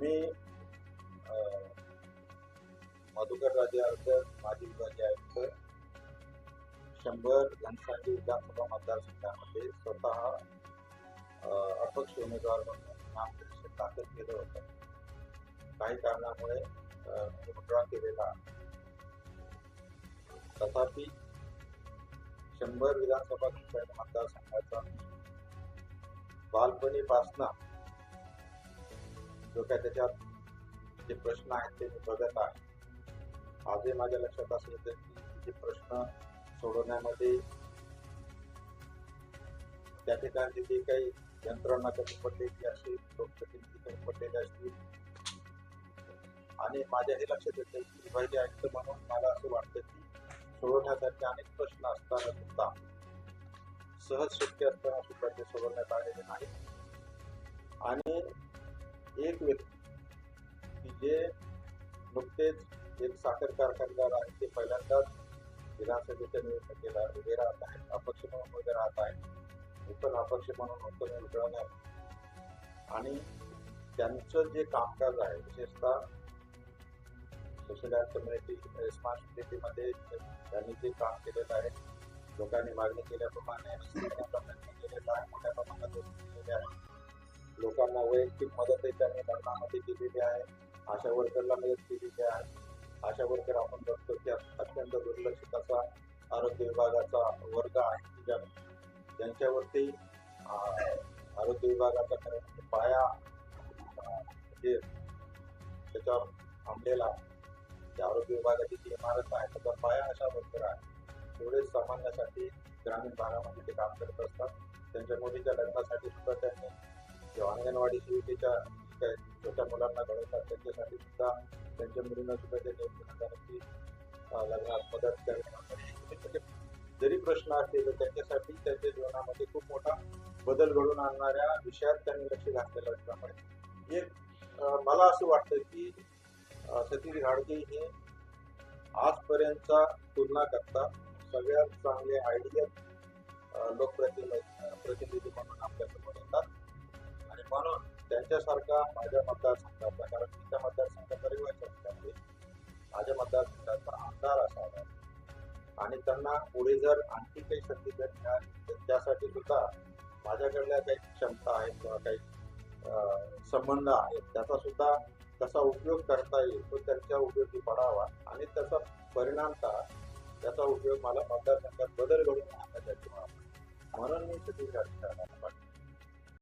मी मधुकर राजे आळकर माजी विभागीय आयुक्त शंभर घनसांगी विधानसभा मतदारसंघामध्ये स्वतः अपक्ष उमेदवार म्हणून नामनिर्देशन दाखल केलं होतं. काही कारणामुळे अं, केलेला तथापि शंभर विधानसभा मतदारसंघाचा बालपणीपासनं जो काय त्याच्यात जे प्रश्न आहेत ते मी बघत आहे. आजही माझ्या लक्षात असं येतं की जे प्रश्न सोडवण्यामध्ये त्या ठिकाणी जे काही यंत्रणा कमी पडलेली असेल लोकप्रतिनिधी कमी पडलेले असतील आणि माझ्या हे लक्षात येतं की विभागीय आयुक्त म्हणून मला असं वाटतं की सोडवण्यासारखे अनेक प्रश्न असताना सुद्धा सहज शक्य असताना सुद्धा ते सोडवण्यात आलेले नाही आणि एक व्यक्ती जे नुकतेच एक साखर कारखानदार आहे ते पहिल्यांदाच विधानसभेच्या निवडणुकीला उभे राहत आहेत अपक्ष म्हणून उभे राहत आहेत. मी पण अपक्ष म्हणून होतो मिळवणार आणि त्यांचं जे कामकाज आहे विशेषतः सोशल कम्युनिटी रिस्पॉन्सिबिलिटीमध्ये त्यांनी जे काम केलेलं आहे लोकांनी मागणी केल्याप्रमाणे मोठ्या प्रयत्न केलेला आहे मोठ्या प्रमाणात केलेले आहे लोकांना वैयक्तिक मदत त्यांनी लग्नामध्ये केलेली आहे आशा वर्करला मदत केलेली आहे. आशा वर्कर आपण बघतो की अत्यंत दुर्लक्षित असा आरोग्य विभागाचा वर्ग आहे ज्या ज्यांच्यावरती आरोग्य विभागाचा खरं म्हणजे पाया जे त्याच्यावर थांबलेला त्या आरोग्य विभागाची जी इमारत आहे त्याचा पाया अशा वर्कर आहे. एवढेच सामान्यासाठी ग्रामीण भागामध्ये ते काम करत असतात. त्यांच्या मुलीच्या लग्नासाठी सुद्धा त्यांनी किंवा अंगणवाडी सेविकेच्या छोट्या मुलांना घडवतात त्यांच्यासाठी सुद्धा त्यांच्या मुलींना सुद्धा ते नेमकी लग्नात मदत करणे म्हणजे, म्हणजे जरी प्रश्न असतील तर त्यांच्यासाठी त्यांच्या जीवनामध्ये खूप मोठा बदल घडून आणणाऱ्या विषयात त्यांनी लक्ष घातलेलं असल्यामुळे एक मला असं वाटतं की सतीश घाडगे हे आजपर्यंतचा तुलना करता सगळ्यात चांगले आयडियल लोकप्रतिनिधी प्रतिनिधी म्हणून आपल्यासमोर म्हणून त्यांच्यासारखा माझ्या मतदारसंघाचा कारण मी त्या मतदारसंघाचा रहिवासी असल्यामुळे माझ्या मतदारसंघाचा आमदार असावा. आणि त्यांना पुढे जर आणखी काही संधी जर मिळाली तर त्यासाठी सुद्धा माझ्याकडल्या काही क्षमता आहेत किंवा काही संबंध आहेत त्याचा सुद्धा कसा उपयोग करता येईल तो त्यांच्या उपयोगी पडावा. आणि त्याचा परिणामता त्याचा उपयोग मला मतदारसंघात बदल घडून आणण्यासाठी व्हावा. म्हणून मी सतीश गाडगे साहेबांना